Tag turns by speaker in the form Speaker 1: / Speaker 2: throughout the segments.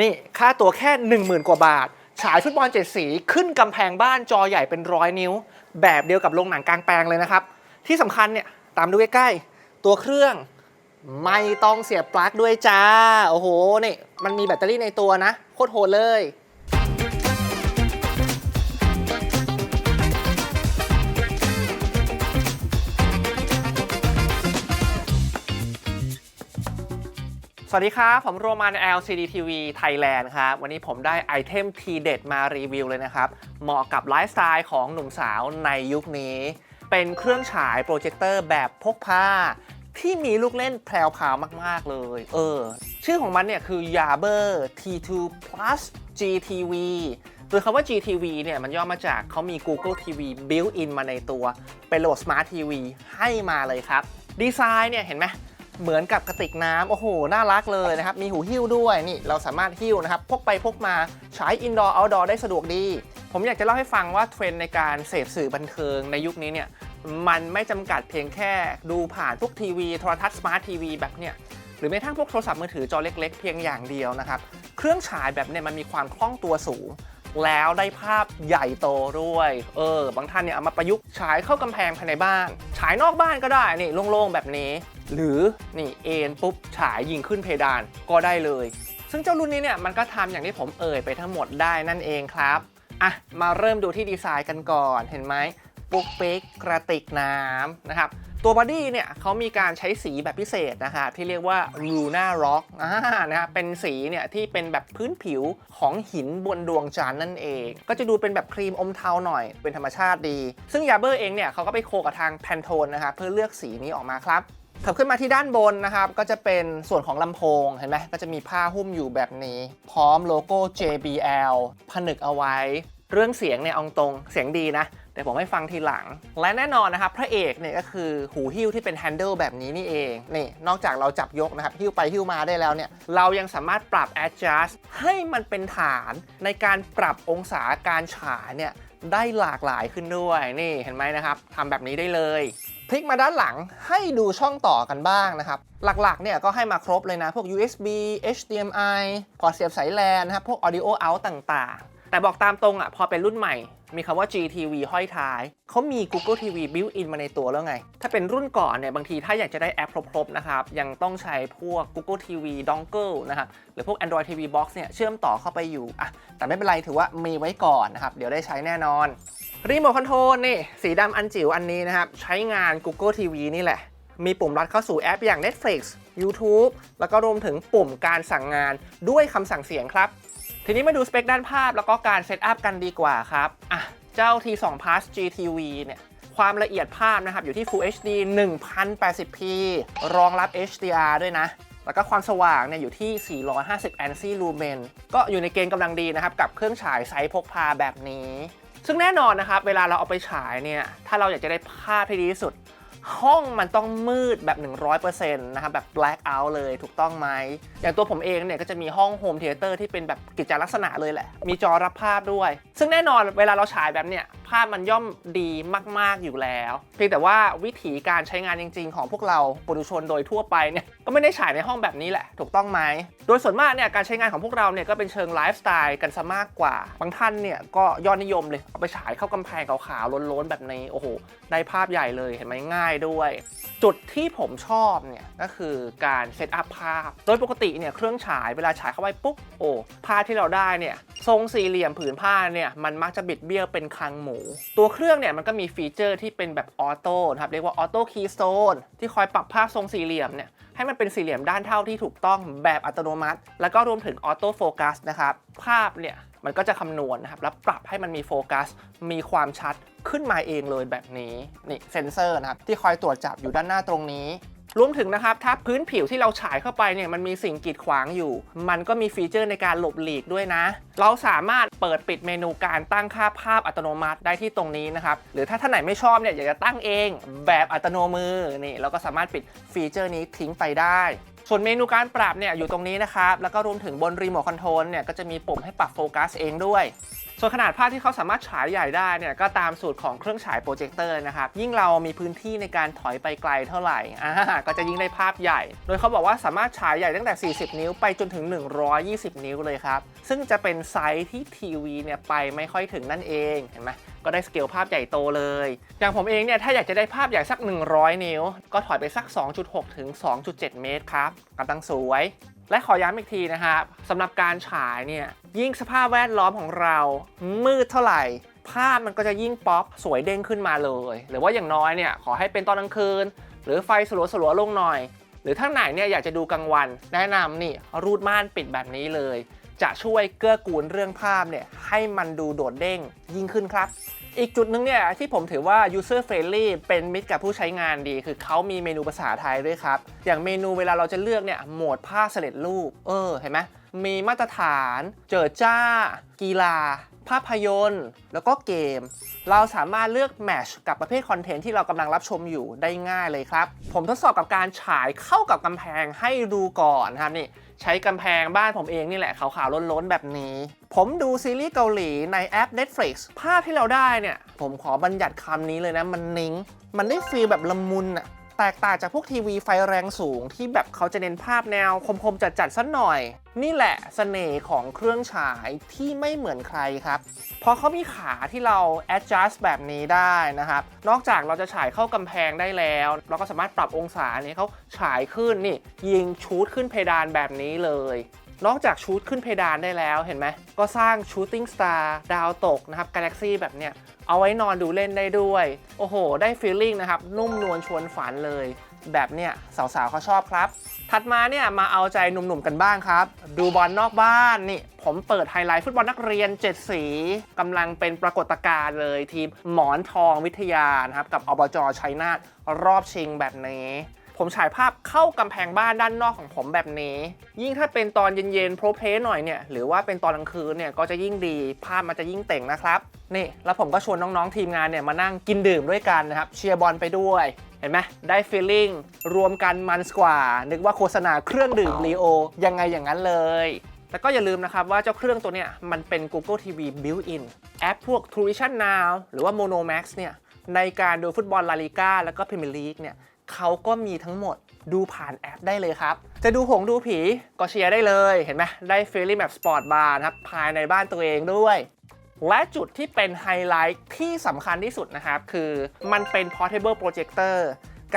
Speaker 1: นี่ค่าตัวแค่ 10,000 กว่าบาท ฉายฟุตบอลเจ็ดสีขึ้นกำแพงบ้านจอใหญ่เป็นร้อยนิ้ว แบบเดียวกับโรงหนังกลางแปลงเลยนะครับ ที่สำคัญเนี่ยตามดูใกล้ๆตัวเครื่องไม่ต้องเสียบปลั๊กด้วยจ้า โอ้โห นี่ มันมีแบตเตอรี่ในตัวนะ โคตรโหดเลย สวัสดีครับ ผมโรมาน LCD TV Thailand ครับ วันนี้ผมได้ไอเทมทีเด็ดมารีวิวเลยนะครับ เหมาะกับไลฟ์สไตล์ของหนุ่มสาวในยุคนี้ เป็นเครื่องฉายโปรเจคเตอร์แบบพกพาที่มีลูกเล่นแพรวพาวมาก ๆ เลย เออ ชื่อของมันเนี่ยคือ Yaber T2 Plus GTV โดยคำว่า GTV เนี่ยมันย่อมาจากเขามี Google TV built in มาในตัว เป็นระบบ Smart TV ให้มาเลยครับ ดีไซน์เนี่ยเห็นไหม เหมือนกับกระติกน้ำโอ้โห น่ารักเลยนะครับ มีหูหิ้วด้วยนี่เราสามารถหิ้วนะครับพกไปพกมาใช้อินดอร์เอาท์ดอร์ได้สะดวกดี ผมอยากจะเล่าให้ฟังว่าเทรนด์ในการเสพสื่อบันเทิงในยุคนี้เนี่ยมันไม่จำกัดเพียงแค่ดูผ่านพวกทีวีโทรทัศน์สมาร์ททีวีแบบเนี่ยหรือแม้ทั่งพวกโทรศัพท์มือถือจอเล็ก ๆ เพียงอย่างเดียวนะครับ เครื่องฉายแบบเนี่ยมันมีความคล่องตัวสูง แล้วได้ภาพใหญ่โตด้วย เออ บางท่านเนี่ยเอามาประยุกต์ฉายเข้ากำแพงภายในบ้าน ฉายนอกบ้านก็ได้นี่โล่งๆแบบนี้ หรือนี่เอ็นปุ๊บฉายยิงขึ้นเพดานก็ได้เลย ซึ่งเจ้ารุ่นนี้เนี่ยมันก็ทำอย่างที่ผมเอ่ยไปทั้งหมดได้นั่นเองครับอะมาเริ่มดูที่ดีไซน์กันก่อนเห็นไหมปุ๊กเป๊กกระติกน้ำนะครับตัวบอดี้เนี่ยเขามีการใช้สีแบบพิเศษนะครับที่เรียกว่า Luna Rock อ่านะครับเป็นสีเนี่ยที่เป็นแบบพื้นผิวของหินบนดวงจันทร์นั่นเอง ก็จะดูเป็นแบบครีมอมเทาหน่อยเป็นธรรมชาติดี ซึ่งยาเบอร์เองเนี่ยเขาก็ไปโคกับทางแพนโทนนะครับเพื่อเลือกสีนี้ออกมาครับ ถับขึ้นมาที่ด้านบนนะครับ ก็จะเป็นส่วนของลำโพง เห็นไหมก็จะมีผ้าหุ้มอยู่แบบนี้ พร้อมโลโก้ JBL ผนึกเอาไว้ เรื่องเสียงเนี่ยอาตรงเสียงดีนะแต่ผมให้ฟังทีหลัง และแน่นอนนะครับ พระเอกเนี่ยก็คือหูหิ้วที่เป็นแฮนเดิลแบบนี้นี่เองนี่นอกจากเราจับยกนะครับหิ้วไปหิ้วมาได้แล้วเนี่ย เรายังสามารถปรับ adjust ให้มันเป็นฐานในการปรับองศาการฉายเนี่ยได้หลากหลายขึ้นด้วยนี่เห็นไหมนะครับทำแบบนี้ได้เลย พลิกมาด้านหลังให้ดูช่องต่อกันบ้างนะครับ หลักๆเนี่ยก็ให้มาครบเลยนะ พวก USB HDMI พอร์ตเสียบสายแลนนะครับ พวก audio out ต่างๆ แต่บอกตามตรงอะพอเป็นรุ่นใหม่ มีคำว่า GTV ห้อยท้าย เขามี Google TV built in มาในตัวแล้วไง ถ้าเป็นรุ่นก่อนเนี่ยบางทีถ้าอยากจะได้แอปครบๆนะครับ ยังต้องใช้พวก Google TV dongle นะครับ หรือพวก Android TV box เนี่ยเชื่อมต่อเข้าไปอยู่อะแต่ไม่เป็นไรถือว่ามีไว้ก่อนนะครับ เดี๋ยวได้ใช้แน่นอน รีโมทคอนโทรลนี่สีดำอันจิ๋วอันนี้นะครับ ใช้งาน Google TV นี่แหละ มีปุ่มลัดเข้าสู่แอปอย่าง Netflix YouTube แล้วก็รวมถึงปุ่มการสั่งงานด้วยคำสั่งเสียงครับ ทีนี้มาดูสเปคด้านภาพแล้วก็การเซตอัพกันดีกว่าครับอะเจ้า T2 Plus GTV เนี่ยความละเอียดภาพนะครับ อยู่ที่ Full HD 1080p รองรับ HDR ด้วยนะ แล้วก็ความสว่างเนี่ยอยู่ที่ 450 ANSI lumen ก็อยู่ในเกณฑ์กำลังดีนะครับ กับเครื่องฉายไซส์พกพาแบบนี้ ซึ่งแน่นอนนะครับเวลาเราเอาไปฉายเนี่ยถ้าเราอยากจะได้ภาพที่ดีที่สุด ห้องมันต้องมืดแบบ 100%นะครับแบบ black out เลยถูกต้องไหม อย่างตัวผมเองเนี่ยก็จะมีห้องโฮมเทเตอร์ที่เป็นแบบกิจลักษณะเลยแหละ มีจอรับภาพด้วย ซึ่งแน่นอนเวลาเราฉายแบบเนี่ย ภาพมันย่อมดีมาก ๆ อยู่แล้ว เพียงแต่ว่าวิธีการใช้งานจริง ๆ ของพวกเราปุถุชนโดยทั่วไปเนี่ยก็ไม่ได้ฉายในห้องแบบนี้แหละ ถูกต้องไหม โดยส่วนมากเนี่ยการใช้งานของพวกเราเนี่ยก็เป็นเชิงไลฟ์สไตล์กันซะมากกว่า บางท่านเนี่ยก็ยอดนิยมเลย เอาไปฉายเข้ากำแพงขาวๆล้นๆแบบนี้โอ้โหได้ภาพใหญ่เลยเห็นไหมง่ายด้วย จุดที่ผมชอบเนี่ยก็คือการเซตอัพภาพ โดยปกติเนี่ยเครื่องฉายเวลาฉายเข้าไปปุ๊บโอ้ภาพที่เราได้เนี่ยทรงสี่เหลี่ยมผืนผ้าเนี่ยมันมักจะบิดเบี้ยวเป็นคังหมูตัวเครื่องเนี่ยมันก็มีฟีเจอร์ที่เป็นแบบออโต้นะครับเรียกว่าออโต้คีย์สโตนที่คอยปรับภาพทรงสี่เหลี่ยมเนี่ยให้มันเป็นสี่เหลี่ยมด้านเท่าที่ถูกต้องแบบอัตโนมัติ แล้วก็รวมถึงออโต้โฟกัสนะครับภาพเนี่ยมันก็จะคำนวณนะครับแล้วปรับให้มันมีโฟกัส มีความชัดขึ้นมาเองเลยแบบนี้นี่เซนเซอร์นะครับที่คอยตรวจจับอยู่ด้านหน้าตรงนี้ รวมถึงนะครับถ้าพื้นผิวที่เราฉายเข้าไปเนี่ยมันมีสิ่งกีดขวางอยู่ มันก็มีฟีเจอร์ในการหลบหลีกด้วยนะ เราสามารถเปิดปิดเมนูการตั้งค่าภาพอัตโนมัติได้ที่ตรงนี้นะครับ หรือถ้าท่านไหนไม่ชอบเนี่ยอยากจะตั้งเองแบบอัตโนมือนี่เราก็สามารถปิดฟีเจอร์นี้ทิ้งไปได้ส่วนเมนูการปรับเนี่ยอยู่ตรงนี้นะครับ แล้วก็รวมถึงบนรีโมทคอนโทรลเนี่ยก็จะมีปุ่มให้ปรับโฟกัสเองด้วย ส่วนขนาดภาพที่เขาสามารถฉายใหญ่ได้เนี่ยก็ตามสูตรของเครื่องฉายโปรเจคเตอร์นะครับ ยิ่งเรามีพื้นที่ในการถอยไปไกลเท่าไหร่อ่าก็จะยิ่งได้ภาพใหญ่ โดยเขาบอกว่าสามารถฉายใหญ่ตั้งแต่ 40 นิ้วไปจนถึง 120 นิ้วเลยครับ ซึ่งจะเป็นไซส์ที่ทีวีเนี่ยไปไม่ค่อยถึงนั่นเองเห็นไหมก็ได้สเกลภาพใหญ่โตเลย อย่างผมเองเนี่ยถ้าอยากจะได้ภาพใหญ่สัก 100 นิ้ว ก็ถอยไปสัก 2.6 ถึง 2.7 เมตรครับกำลังสวย และขอย้ำอีกทีนะครับสำหรับการฉายเนี่ยยิ่งสภาพแวดล้อมของเรามืดเท่าไหร่ ภาพมันก็จะยิ่งป๊อปสวยเด้งขึ้นมาเลย หรือว่าอย่างน้อยเนี่ยขอให้เป็นตอนกลางคืน หรือไฟสลัวๆลงหน่อย หรือถ้าไหนเนี่ยอยากจะดูกลางวัน แนะนำนี่รูดม่านปิดแบบนี้เลย จะช่วยเกื้อกูลเรื่องภาพเนี่ยให้มันดูโดดเด้งยิ่งขึ้นครับ อีกจุดหนึ่งเนี่ยที่ผมถือว่า user friendly เป็นมิตรกับผู้ใช้งานดี คือเขามีเมนูภาษาไทยด้วยครับ อย่างเมนูเวลาเราจะเลือกเนี่ยโหมดผ้าเสด็จรูป เออเห็นไหมมีมาตรฐาน เจิดจ้า กีฬา ภาพยนตร์ แล้วก็เกม เราสามารถเลือกแมชกับประเภทคอนเทนต์ที่เรากำลังรับชมอยู่ได้ง่ายเลยครับ ผมทดสอบกับการฉายเข้ากับกำแพงให้ดูก่อนนะครับนี่ ใช้กำแพงบ้านผมเองนี่แหละขาวๆล้นๆ แบบนี้ ผมดูซีรีส์เกาหลีในแอป Netflix ภาพที่เราได้เนี่ย ผมขอบัญญัติคำนี้เลยนะ มันนิ้ง มันได้ฟีลแบบละมุนอะ แตกต่างจากพวกทีวีไฟแรงสูงที่แบบเขาจะเน้นภาพแนวคมๆจัดๆสักหน่อย นี่แหละเสน่ห์ของเครื่องฉายที่ไม่เหมือนใครครับ เพราะเขามีขาที่เรา adjust แบบนี้ได้นะครับ นอกจากเราจะฉายเข้ากำแพงได้แล้ว เราก็สามารถปรับองศาเนี่ยเขาฉายขึ้นนี่ยิงชูดขึ้นเพดานแบบนี้เลย นอกจากชูดขึ้นเพดานได้แล้วเห็นไหม ก็สร้าง Shooting Star ดาวตกนะครับ Galaxy แบบเนี้ย เอาไว้นอนดูเล่นได้ด้วย โอ้โห ได้ฟีลลิ่งนะครับ นุ่มนวลชวนฝันเลย แบบเนี้ยสาวๆเขาชอบครับ ถัดมาเนี่ยมาเอาใจหนุ่มๆกันบ้างครับ ดูบอลนอกบ้านนี่ ผมเปิดไฮไลท์ฟุตบอลนักเรียน 7 สีกำลังเป็นปรากฏการณ์เลยทีมหมอนทองวิทยานะครับกับอบจชัยนาทรอบชิงแบบนี้ ผมฉายภาพเข้ากำแพงบ้านด้านนอกของผมแบบนี้ ยิ่งถ้าเป็นตอนเย็นๆโปรเพลหน่อยเนี่ยหรือว่าเป็นตอนกลางคืนเนี่ยก็จะยิ่งดี ภาพมันจะยิ่งเต่งนะครับนี่แล้วผมก็ชวนน้องๆทีมงานเนี่ยมานั่งกินดื่มด้วยกันนะครับเชียร์บอลไปด้วยเห็นไหมได้ฟีลลิ่งรวมกันมันกว่า นึกว่าโฆษณาเครื่องดื่มลีโอยังไงอย่างนั้นเลยแล้วก็อย่าลืมนะครับว่าเจ้าเครื่องตัวเนี้ยมันเป็น Google TV Built-in แอปพวก True Vision Now หรือว่า Mono Max เนี่ยในการดูฟุตบอลลาลิก้าแล้วก็พรีเมียร์ลีกเนี่ย เขาก็มีทั้งหมดดูผ่านแอปได้เลยครับ จะดูหงดูผีก็เชียร์ได้เลยเห็นไหมได้ฟีลลิ่งแบบสปอร์ตบาร์นครับภายในบ้านตัวเองด้วย และจุดที่เป็นไฮไลท์ที่สำคัญที่สุดนะครับ คือมันเป็น portable projector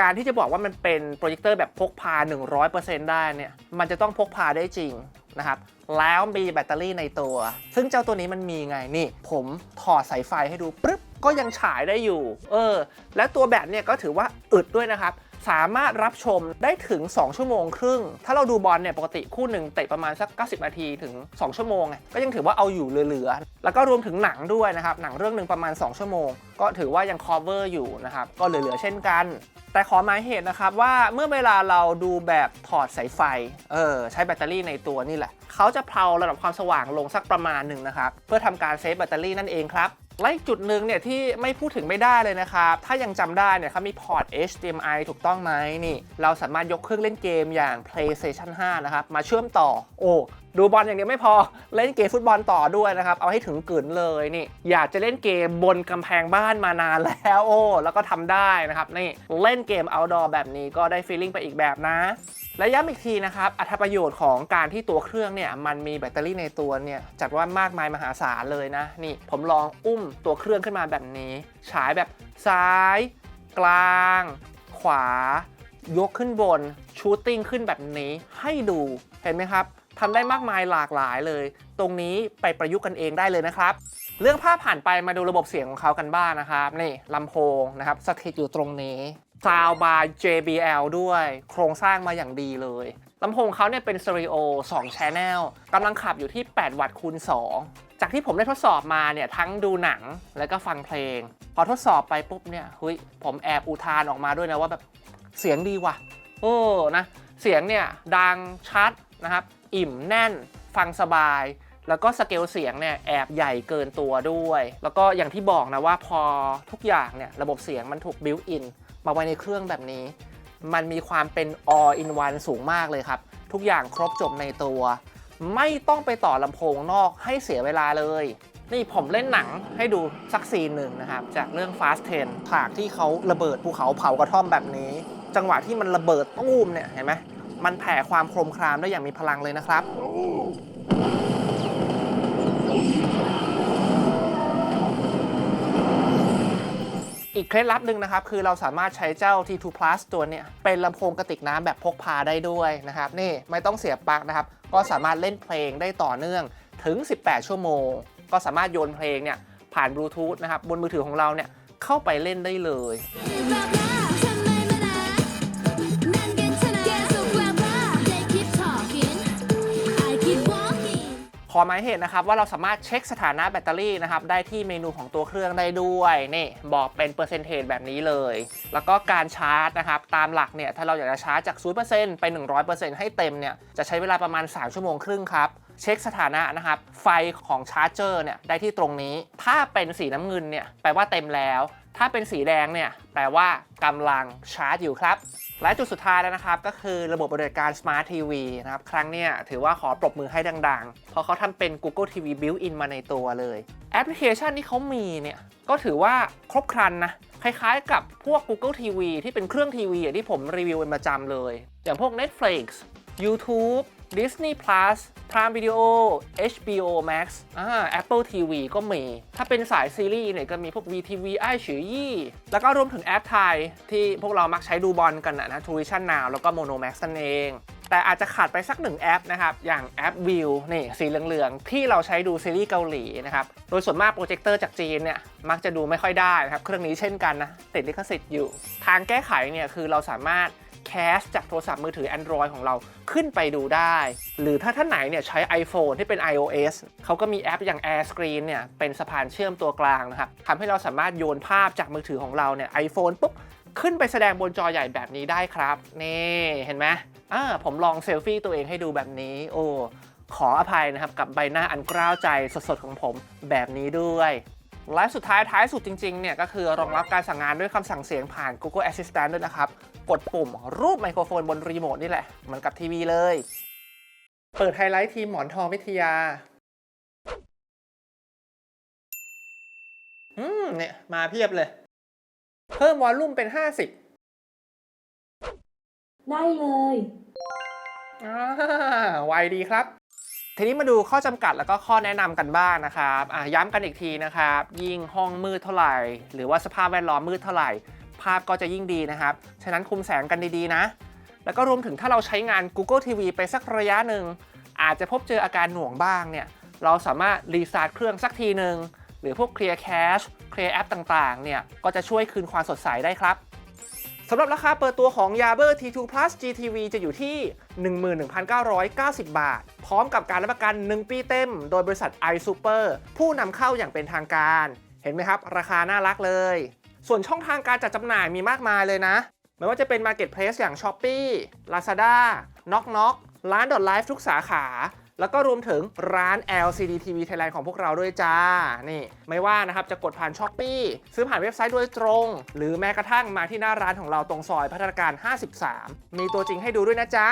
Speaker 1: การที่จะบอกว่ามันเป็นโปรเจคเตอร์แบบพกพา 100%ได้เนี่ย มันจะต้องพกพาได้จริงนะครับ แล้วมีแบตเตอรี่ในตัว ซึ่งเจ้าตัวนี้มันมีไงนี่ ผมถอดสายไฟให้ดูปึ๊บ ก็ยังฉายได้อยู่ เออ และตัวแบตเนี่ยก็ถือว่าอึดด้วยนะครับ สามารถรับชมได้ถึง 2 ชั่วโมงครึ่ง ถ้าเราดูบอลเนี่ยปกติคู่หนึ่งเตะประมาณสัก 90 นาทีถึง 2 ชั่วโมงไงก็ยังถือว่าเอาอยู่เหลือๆ แล้วก็รวมถึงหนังด้วยนะครับ หนังเรื่องหนึ่งประมาณ 2 ชั่วโมง ก็ถือว่ายัง cover อยู่นะครับ ก็เหลือๆเช่นกันแต่ขอหมายเหตุนะครับว่าเมื่อเวลาเราดูแบบถอดสายไฟ เออใช้แบตเตอรี่ในตัวนี่แหละ เขาจะเพลาระดับความสว่างลงสักประมาณหนึ่งนะครับ เพื่อทำการเซฟแบตเตอรี่นั่นเองครับ และอีกจุดหนึ่งเนี่ยที่ไม่พูดถึงไม่ได้เลยนะครับ ถ้ายังจำได้เนี่ยเขามีพอร์ต HDMI ถูกต้องไหมนี่ เราสามารถยกเครื่องเล่นเกมอย่าง PlayStation 5 นะครับ มาเชื่อมต่อ โอ้ ดูบอลอย่างเดียวไม่พอ เล่นเกมฟุตบอลต่อด้วยนะครับ เอาให้ถึงกลืนเลยนี่ อยากจะเล่นเกมบนกำแพงบ้านมานานแล้วโอ้แล้วก็ทำได้นะครับนี่เล่นเกม outdoor แบบนี้ก็ได้ฟีลลิ่งไปอีกแบบนะ และย้ำอีกทีนะครับ อัตประโยชน์ของการที่ตัวเครื่องเนี่ยมันมีแบตเตอรี่ในตัวเนี่ยจัดว่ามากมายมหาศาลเลยนะ นี่ผมลองอุ้มตัวเครื่องขึ้นมาแบบนี้ ฉายแบบซ้าย กลาง ขวา ยกขึ้นบน ชูตติ้งขึ้นแบบนี้ให้ดูเห็นไหมครับทำได้มากมายหลากหลายเลย ตรงนี้ไปประยุกต์กันเองได้เลยนะครับ เรื่องภาพผ่านไปมาดูระบบเสียงของเขากันบ้างนะครับ นี่ลำโพงนะครับสถิตอยู่ตรงนี้ Sound by JBL ด้วย โครงสร้างมาอย่างดีเลยลำโพงเขาเนี่ยเป็นสเตอริโอ2 Channel กำลังขับอยู่ที่ 8 วัตต์คูณ 2 จากที่ผมได้ทดสอบมาเนี่ยทั้งดูหนังแล้วก็ฟังเพลง พอทดสอบไปปุ๊บเนี่ยเฮ้ยผมแอบอุทานออกมาด้วยนะว่าแบบเสียงดีว่ะโอ้นะเสียงเนี่ยดังชัดนะครับอิ่มแน่นฟังสบาย แล้วก็สเกลเสียงเนี่ยแอบใหญ่เกินตัวด้วย แล้วก็อย่างที่บอกนะว่าพอทุกอย่างเนี่ยระบบเสียงมันถูก built in มาไว้ในเครื่องแบบนี้ มันมีความเป็น all in one สูงมากเลยครับ ทุกอย่างครบจบในตัว ไม่ต้องไปต่อลำโพงนอกให้เสียเวลาเลย นี่ผมเล่นหนังให้ดูสักซีนหนึ่งนะครับ จากเรื่อง Fast 10ฉากที่เขาระเบิดภูเขาเผากระท่อมแบบนี้ จังหวะที่มันระเบิดตู้มเนี่ยเห็นไหมมันแผ่ความโครมครามได้อย่างมีพลังเลยนะครับ อีกเคล็ดลับหนึ่งนะครับ คือเราสามารถใช้เจ้า T2 Plus ตัวนี้เป็นลำโพงกระติกน้ำแบบพกพาได้ด้วยนะครับ นี่ไม่ต้องเสียบปลั๊กนะครับ ก็สามารถเล่นเพลงได้ต่อเนื่องถึง 18 ชั่วโมง ก็สามารถโยนเพลงเนี่ยผ่านบลูทูธนะครับบนมือถือของเราเนี่ยเข้าไปเล่นได้เลย อหมายเหตุนะครับว่าเราสามารถเช็คสถานะแบตเตอรี่นะครับได้ที่เมนูของตัวเครื่องได้ด้วยนี่บอกเป็นเปอร์เซนเทจแบบนี้เลย แล้วก็การชาร์จนะครับตามหลักเนี่ยถ้าเราอยากจะชาร์จจาก 0%ไป 100%ให้เต็มเนี่ยจะใช้เวลาประมาณ 3 ชั่วโมงครึ่งครับเช็คสถานะนะครับไฟของชาร์จเจอร์เนี่ยได้ที่ตรงนี้ ถ้าเป็นสีน้ำเงินเนี่ยแปลว่าเต็มแล้ว ถ้าเป็นสีแดงเนี่ยแปลว่ากำลังชาร์จอยู่ครับ และจุดสุดท้ายแล้วนะครับ ก็คือระบบบริการ Smart TV นะครับ ครั้งเนี้ยถือว่าขอปรบมือให้ดังๆ เพราะเขาทำเป็น Google TV Built-in มาในตัวเลย แอปพลิเคชันที่เขามีเนี่ย ก็ถือว่าครบครันนะ คล้ายๆกับพวก Google TV ที่เป็นเครื่องทีวีอย่างที่ผมรีวิวเป็นประจำเลย อย่างพวก Netflix YouTube Disney Plus Prime Video HBO Max อ่า Apple TV ก็มี ถ้าเป็นสายซีรีส์เนี่ยก็มีพวก VTV ไอฉือยี่ แล้วก็รวมถึงแอปไทย ที่พวกเรามักใช้ดูบอลกันนะนะ Tuition Now แล้วก็ Mono Max นั่นเอง แต่อาจจะขาดไปสักหนึ่งแอปนะครับ อย่างแอป View นี่สีเหลืองๆ ที่เราใช้ดูซีรีส์เกาหลีนะครับ โดยส่วนมากโปรเจคเตอร์จากจีนเนี่ยมักจะดูไม่ค่อยได้นะครับ เครื่องนี้เช่นกันนะติดลิขสิทธิ์อยู่ ทางแก้ไขเนี่ยคือเราสามารถ แคสจากโทรศัพท์มือถือ Android ของเราขึ้นไปดูได้ หรือถ้าท่านไหนเนี่ยใช้ iPhone ที่เป็น iOS เขาก็มีแอปอย่าง Air Screen เนี่ยเป็นสะพานเชื่อมตัวกลางนะครับทำให้เราสามารถโยนภาพจากมือถือของเราเนี่ย iPhone ปุ๊บขึ้นไปแสดงบนจอใหญ่แบบนี้ได้ครับ นี่เห็นไหมอ่าผมลองเซลฟี่ตัวเองให้ดูแบบนี้ โอ้ขออภัยนะครับกับใบหน้าอันกล้าวใจสดๆของผมแบบนี้ด้วย และสุดท้ายท้ายสุดจริงๆเนี่ยก็คือรองรับการสั่งงานด้วยคำสั่งเสียงผ่าน Google Assistant ด้วยนะครับ กดปุ่มรูปไมโครโฟนบนรีโมทนี่แหละ เหมือนกับทีวีเลย เปิดไฮไลท์ทีมหมอนทองวิทยาอืมเนี่ย มาเพียบเลย เพิ่มวอลลุ่มเป็น 50
Speaker 2: ได้เลย
Speaker 1: อ่าไวดีครับ ทีนี้มาดูข้อจำกัดแล้วก็ข้อแนะนำกันบ้างนะครับย้ำกันอีกทีนะครับ ยิ่งห้องมืดเท่าไหร่ หรือว่าสภาพแวดล้อมมืดเท่าไหร่ ภาพก็จะยิ่งดีนะครับ ฉะนั้นคุมแสงกันดีๆนะ แล้วก็รวมถึงถ้าเราใช้งาน Google TV ไปสักระยะหนึ่ง อาจจะพบเจออาการหน่วงบ้างเนี่ย เราสามารถรีสตาร์ทเครื่องสักทีหนึ่งหรือพวก Clear Cache Clear App ต่างๆเนี่ยก็จะช่วยคืนความสดใสได้ครับ สำหรับราคาเปิดตัวของ y a b e r T2 Plus GTV จะอยู่ที่ 11,990 บาท พร้อมกับการรับประกัน 1 ปีเต็ม โดยบริษัท iSuper ผู้นำเข้าอย่างเป็นทางการ เห็นไหมครับ ราคาน่ารักเลย ส่วนช่องทางการจัดจำหน่ายมีมากมายเลยนะ ไม่ว่าจะเป็น Marketplace อย่าง Shopee Lazada Knock Knock ร้าน .live ทุกสาขา แล้วก็รวมถึงร้าน LCD TV Thailand ของพวกเราด้วยจ้า นี่ ไม่ว่านะครับจะกดผ่าน s h อ p e e ซื้อผ่านเว็บไซต์โดยตรง หรือแม้กระทั่งมาที่หน้าร้านของเราตรงซอยพัฒนาการ 53 มีตัวจริงให้ดูด้วยนะจ๊ะ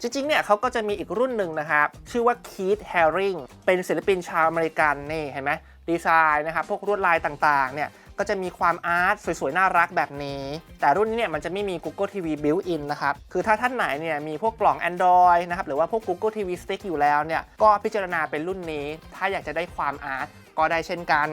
Speaker 1: จริงๆ เนี่ยเขาก็จะมีอีกรุ่นหนึ่งนะครับ ชื่อว่า Keith Haring เป็นศิลปินชาวอเมริกันนี่เห็นไหมดีไซน์นะครับ พวกลวดลายต่างๆ เนี่ย ก็จะมีความอาร์ตสวยๆ น่ารักแบบนี้ แต่รุ่นนี้เนี่ยมันจะไม่มี Google TV Built-in นะครับ คือถ้าท่านไหนเนี่ยมีพวกกล่อง Android นะครับ หรือว่าพวก Google TV Stick อยู่แล้วเนี่ย ก็พิจารณาเป็นรุ่นนี้ ถ้าอยากจะได้ความอาร์ตก็ได้เช่นกัน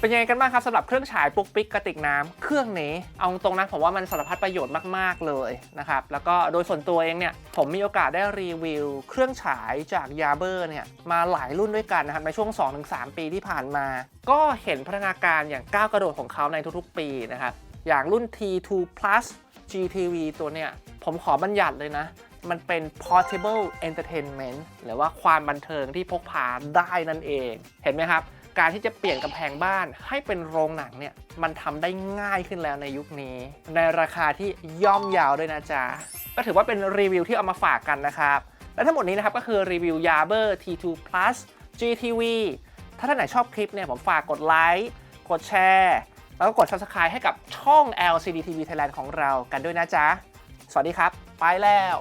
Speaker 1: เป็นยังไงกันบ้างครับสำหรับเครื่องฉายปุ๊กปิ๊กกระติกน้ำเครื่องนี้ เอาตรงนะผมว่ามันสารพัดประโยชน์มาก ๆ เลยนะครับ แล้วก็โดยส่วนตัวเองเนี่ย ผมมีโอกาสได้รีวิว เครื่องฉายจากยาเบอร์เนี่ย มาหลายรุ่นด้วยกันนะครับ ในช่วง 2-3 ปีที่ผ่านมา ก็เห็นพัฒนาการอย่างก้าวกระโดดของเขาในทุกๆ ปีนะครับ อย่างรุ่น T2 Plus GTV ตัวเนี่ยผมขอบัญญัติเลยนะมันเป็น portable entertainment หรือว่าความบันเทิงที่พกพาได้นั่นเอง เห็นไหมครับ การที่จะเปลี่ยนกำแพงบ้านให้เป็นโรงหนังเนี่ยมันทำได้ง่ายขึ้นแล้วในยุคนี้ ในราคาที่ย่อมยาวด้วยนะจ๊ะ ก็ถือว่าเป็นรีวิวที่เอามาฝากกันนะครับ และทั้งหมดนี้นะครับก็คือรีวิว y a b e r T2 Plus GTV ถ้าท่านไหนชอบคลิปเนี่ยผมฝากกดไลค์กดแชร์แล้วก็กด subscribe ให้กับช่อง LCD TV Thailand ของเรากันด้วยนะจ๊ะ สวัสดีครับ ไปแล้ว